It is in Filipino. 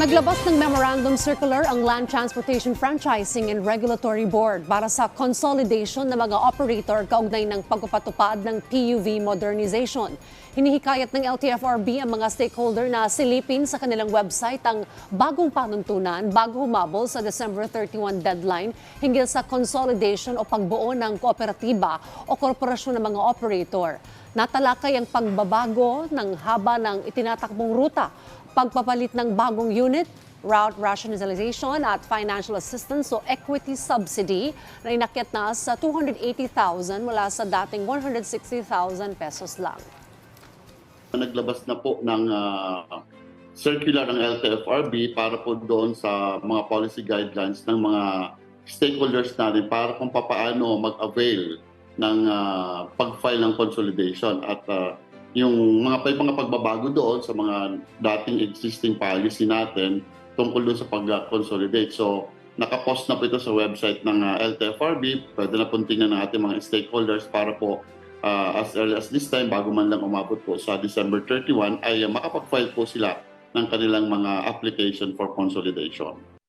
Naglabas ng memorandum circular ang Land Transportation Franchising and Regulatory Board para sa consolidation ng mga operator kaugnay ng pagpapatupad ng PUV modernization. Hinihikayat ng LTFRB ang mga stakeholder na silipin sa kanilang website ang bagong panuntunan bago humabol sa December 31 deadline hinggil sa consolidation o pagbuo ng kooperatiba o korporasyon ng mga operator. Natalakay ang pagbabago ng haba ng itinatakbong ruta pagpapalit ng bagong unit, route rationalization at financial assistance o equity subsidy na inakyat na sa 280,000 mula sa dating 160,000 pesos lang. naglabas na po ng ah, circular ng LTFRB para po doon sa mga policy guidelines ng mga stakeholders natin para kung papaano mag-avail ng ah, pag-file ng consolidation at ah, yung mga may mga pagbabago doon sa mga dating existing policy natin tungkol doon sa pag-consolidate. So, nakapost na po ito sa website ng ah, LTFRB. Pwede na pong tingnan ng ating mga stakeholders para po uh, as early as this time, bago man lang umabot po sa December 31, ay uh, makapag-file po sila ng kanilang mga application for consolidation.